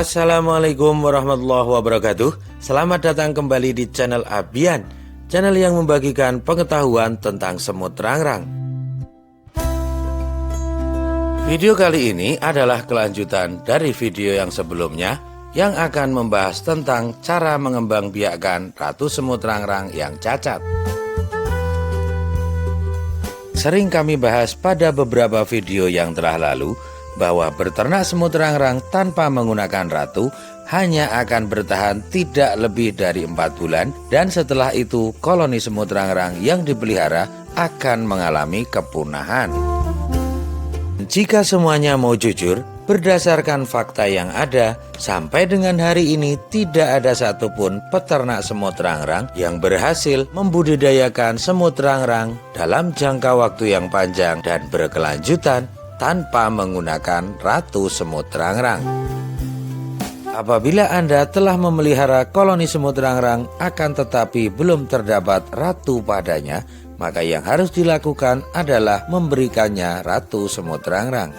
Assalamualaikum warahmatullahi wabarakatuh. Selamat datang kembali di channel Abian Channel yang membagikan pengetahuan tentang semut rangrang. Video kali ini adalah kelanjutan dari video yang sebelumnya Yang akan membahas tentang cara mengembangbiakkan ratu semut rangrang yang cacat. Sering kami bahas pada beberapa video yang telah lalu bahwa berternak semut rangrang tanpa menggunakan ratu hanya akan bertahan tidak lebih dari empat bulan dan setelah itu koloni semut rangrang yang dipelihara akan mengalami kepunahan. Jika semuanya mau jujur, berdasarkan fakta yang ada, sampai dengan hari ini tidak ada satupun peternak semut rangrang yang berhasil membudidayakan semut rangrang dalam jangka waktu yang panjang dan berkelanjutan tanpa menggunakan ratu semut rangrang. Apabila Anda telah memelihara koloni semut rangrang akan tetapi belum terdapat ratu padanya, maka yang harus dilakukan adalah memberikannya ratu semut rangrang.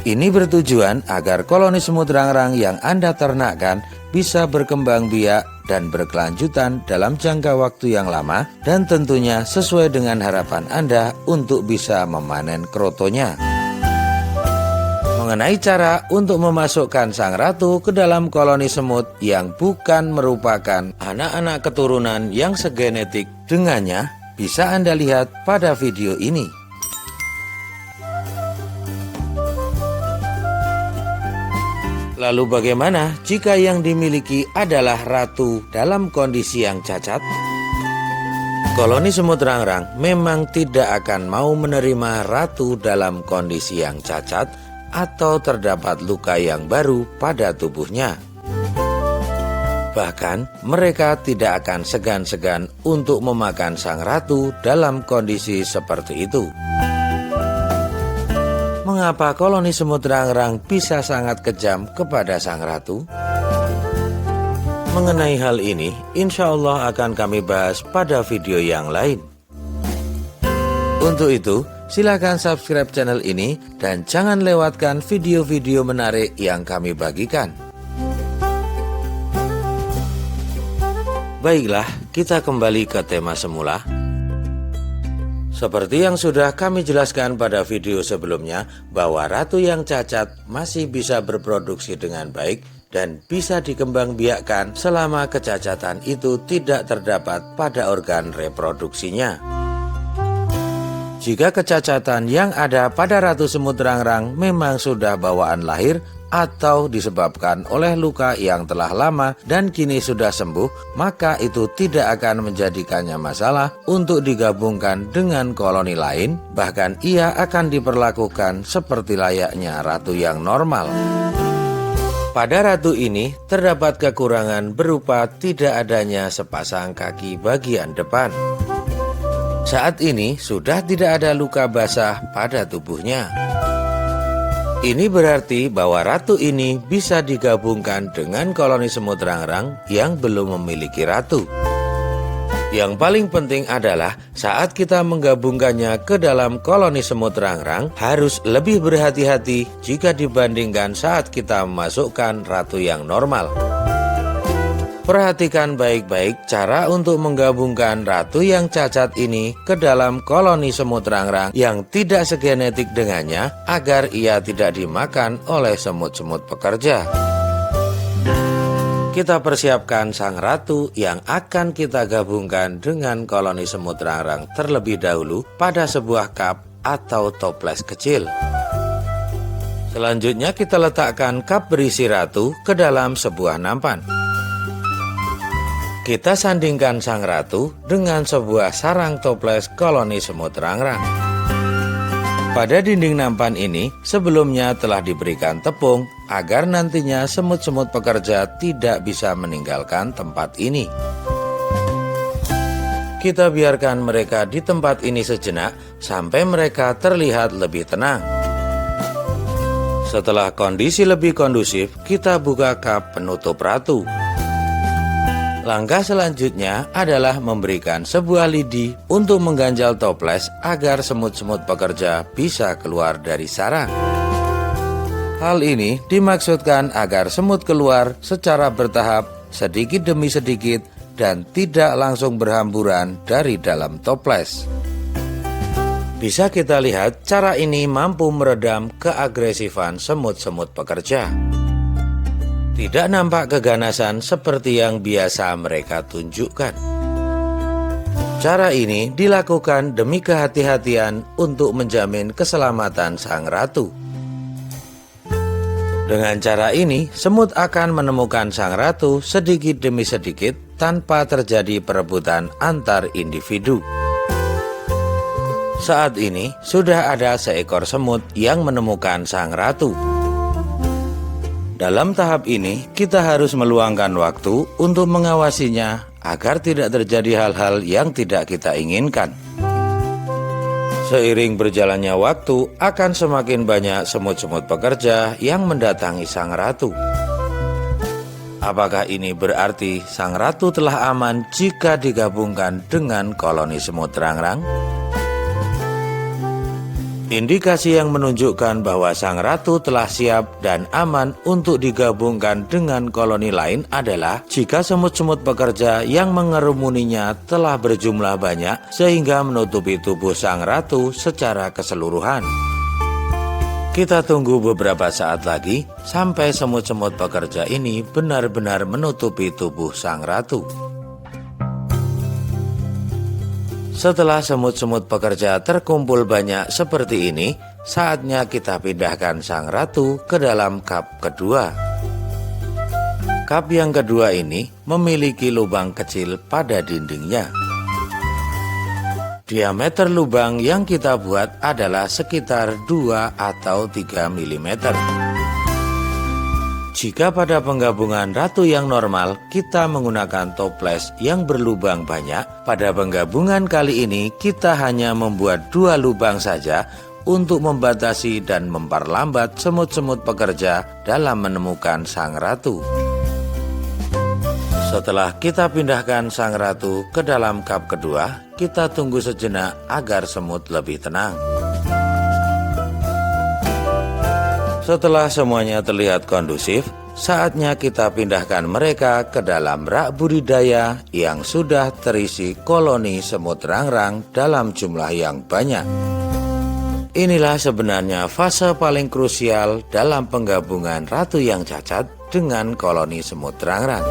Ini bertujuan agar koloni semut rangrang yang Anda ternakkan bisa berkembang biak dan berkelanjutan dalam jangka waktu yang lama dan tentunya sesuai dengan harapan Anda untuk bisa memanen krotonya. Mengenai cara untuk memasukkan sang ratu ke dalam koloni semut yang bukan merupakan anak-anak keturunan yang segenetik dengannya, bisa Anda lihat pada video ini. Lalu bagaimana jika yang dimiliki adalah ratu dalam kondisi yang cacat? Koloni semut rangrang memang tidak akan mau menerima ratu dalam kondisi yang cacat atau terdapat luka yang baru pada tubuhnya. Bahkan mereka tidak akan segan-segan untuk memakan sang ratu dalam kondisi seperti itu mengapa koloni semut rangrang bisa sangat kejam kepada sang ratu? Mengenai hal ini, insya Allah akan kami bahas pada video yang lain. Untuk itu, silakan subscribe channel ini dan jangan lewatkan video-video menarik yang kami bagikan. Baiklah, kita kembali ke tema semula. Seperti yang sudah kami jelaskan pada video sebelumnya, bahwa ratu yang cacat masih bisa berproduksi dengan baik dan bisa dikembang biakkan selama kecacatan itu tidak terdapat pada organ reproduksinya. Jika kecacatan yang ada pada ratu semut rangrang memang sudah bawaan lahir atau disebabkan oleh luka yang telah lama dan kini sudah sembuh, maka itu tidak akan menjadikannya masalah untuk digabungkan dengan koloni lain, bahkan ia akan diperlakukan seperti layaknya ratu yang normal. Pada ratu ini terdapat kekurangan berupa tidak adanya sepasang kaki bagian depan. Saat ini sudah tidak ada luka basah pada tubuhnya. Ini berarti bahwa ratu ini bisa digabungkan dengan koloni semut rangrang yang belum memiliki ratu. Yang paling penting adalah saat kita menggabungkannya ke dalam koloni semut rangrang harus lebih berhati-hati jika dibandingkan saat kita memasukkan ratu yang normal. Perhatikan baik-baik cara untuk menggabungkan ratu yang cacat ini ke dalam koloni semut rangrang yang tidak segenetik dengannya agar ia tidak dimakan oleh semut-semut pekerja. Kita persiapkan sang ratu yang akan kita gabungkan dengan koloni semut rangrang terlebih dahulu pada sebuah cup atau toples kecil. Selanjutnya kita letakkan cup berisi ratu ke dalam sebuah nampan. Kita sandingkan sang ratu dengan sebuah sarang toples koloni semut rangrang. Pada dinding nampan ini sebelumnya telah diberikan tepung agar nantinya semut-semut pekerja tidak bisa meninggalkan tempat ini. Kita biarkan mereka di tempat ini sejenak sampai mereka terlihat lebih tenang. Setelah kondisi lebih kondusif, kita buka kap penutup ratu. Langkah selanjutnya adalah memberikan sebuah lidi untuk mengganjal toples agar semut-semut pekerja bisa keluar dari sarang. Hal ini dimaksudkan agar semut keluar secara bertahap, sedikit demi sedikit, dan tidak langsung berhamburan dari dalam toples. Bisa kita lihat cara ini mampu meredam keagresifan semut-semut pekerja. Tidak nampak keganasan seperti yang biasa mereka tunjukkan. Cara ini dilakukan demi kehati-hatian untuk menjamin keselamatan sang ratu. Dengan cara ini, semut akan menemukan sang ratu sedikit demi sedikit tanpa terjadi perebutan antar individu. Saat ini sudah ada seekor semut yang menemukan sang ratu. Dalam tahap ini, kita harus meluangkan waktu untuk mengawasinya agar tidak terjadi hal-hal yang tidak kita inginkan. Seiring berjalannya waktu, akan semakin banyak semut-semut pekerja yang mendatangi sang ratu. Apakah ini berarti sang ratu telah aman jika digabungkan dengan koloni semut rangrang? Indikasi yang menunjukkan bahwa sang ratu telah siap dan aman untuk digabungkan dengan koloni lain adalah jika semut-semut pekerja yang mengerumuninya telah berjumlah banyak sehingga menutupi tubuh sang ratu secara keseluruhan. Kita tunggu beberapa saat lagi sampai semut-semut pekerja ini benar-benar menutupi tubuh sang ratu. Setelah semut-semut pekerja terkumpul banyak seperti ini, saatnya kita pindahkan sang ratu ke dalam kap kedua. Kap yang kedua ini memiliki lubang kecil pada dindingnya. Diameter lubang yang kita buat adalah sekitar 2 atau 3 mm. Jika pada penggabungan ratu yang normal kita menggunakan toples yang berlubang banyak, pada penggabungan kali ini kita hanya membuat dua lubang saja untuk membatasi dan memperlambat semut-semut pekerja dalam menemukan sang ratu. Setelah kita pindahkan sang ratu ke dalam kap kedua, kita tunggu sejenak agar semut lebih tenang. Setelah semuanya terlihat kondusif, saatnya kita pindahkan mereka ke dalam rak budidaya yang sudah terisi koloni semut rangrang dalam jumlah yang banyak. Inilah sebenarnya fase paling krusial dalam penggabungan ratu yang cacat dengan koloni semut rangrang.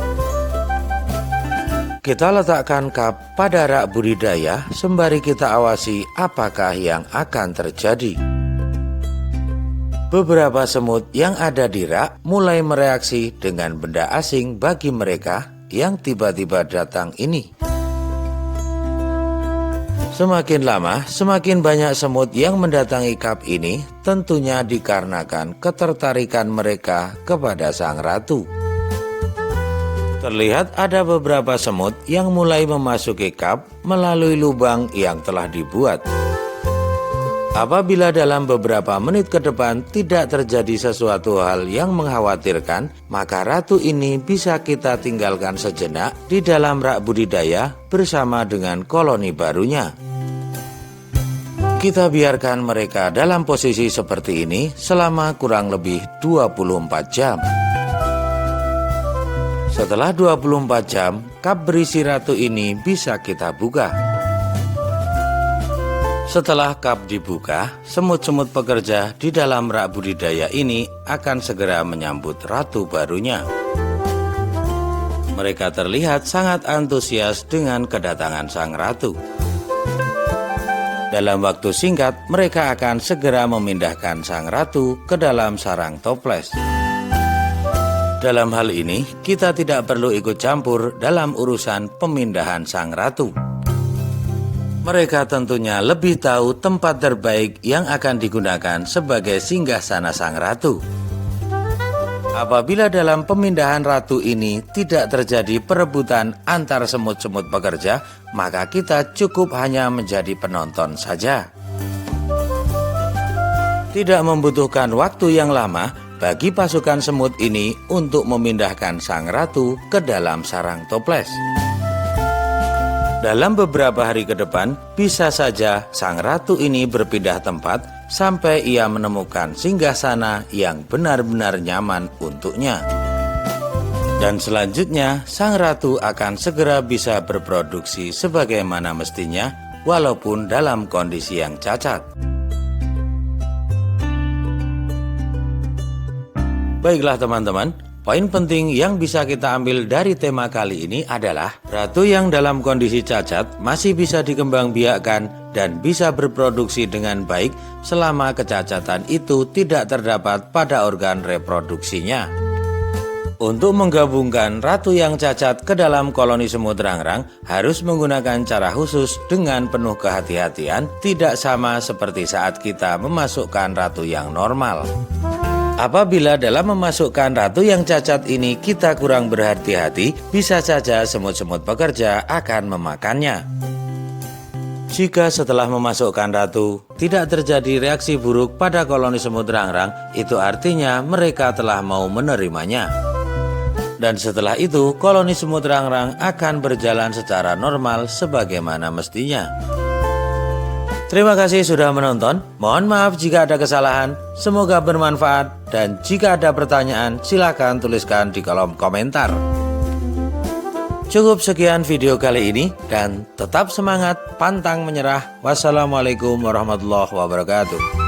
Kita letakkan kap pada rak budidaya sembari kita awasi apakah yang akan terjadi. Beberapa semut yang ada di rak mulai mereaksi dengan benda asing bagi mereka yang tiba-tiba datang ini. Semakin lama, semakin banyak semut yang mendatangi kap ini tentunya dikarenakan ketertarikan mereka kepada sang ratu. Terlihat ada beberapa semut yang mulai memasuki kap melalui lubang yang telah dibuat. Apabila dalam beberapa menit ke depan tidak terjadi sesuatu hal yang mengkhawatirkan, maka ratu ini bisa kita tinggalkan sejenak di dalam rak budidaya bersama dengan koloni barunya. Kita biarkan mereka dalam posisi seperti ini selama kurang lebih 24 jam. Setelah 24 jam, kap berisi ratu ini bisa kita buka. Setelah kap dibuka, semut-semut pekerja di dalam rak budidaya ini akan segera menyambut ratu barunya. Mereka terlihat sangat antusias dengan kedatangan sang ratu. Dalam waktu singkat, mereka akan segera memindahkan sang ratu ke dalam sarang toples. Dalam hal ini, kita tidak perlu ikut campur dalam urusan pemindahan sang ratu mereka tentunya lebih tahu tempat terbaik yang akan digunakan sebagai singgah sana sang ratu. Apabila dalam pemindahan ratu ini tidak terjadi perebutan antar semut-semut pekerja, maka kita cukup hanya menjadi penonton saja. Tidak membutuhkan waktu yang lama bagi pasukan semut ini untuk memindahkan sang ratu ke dalam sarang toples. Dalam beberapa hari ke depan, bisa saja sang ratu ini berpindah tempat sampai ia menemukan singgasana yang benar-benar nyaman untuknya. Dan selanjutnya, sang ratu akan segera bisa berproduksi sebagaimana mestinya, walaupun dalam kondisi yang cacat. Baiklah, teman-teman, poin penting yang bisa kita ambil dari tema kali ini adalah ratu yang dalam kondisi cacat masih bisa dikembangbiakkan dan bisa berproduksi dengan baik selama kecacatan itu tidak terdapat pada organ reproduksinya. Untuk menggabungkan ratu yang cacat ke dalam koloni semut rangrang harus menggunakan cara khusus dengan penuh kehati-hatian, tidak sama seperti saat kita memasukkan ratu yang normal. Apabila dalam memasukkan ratu yang cacat ini kita kurang berhati-hati, bisa saja semut-semut pekerja akan memakannya. Jika setelah memasukkan ratu tidak terjadi reaksi buruk pada koloni semut rangrang, itu artinya mereka telah mau menerimanya dan setelah itu koloni semut rangrang akan berjalan secara normal sebagaimana mestinya. Terima kasih sudah menonton. Mohon maaf jika ada kesalahan. Semoga bermanfaat dan jika ada pertanyaan silakan tuliskan di kolom komentar. Cukup sekian video kali ini dan tetap semangat, pantang menyerah. Wassalamualaikum warahmatullahi wabarakatuh.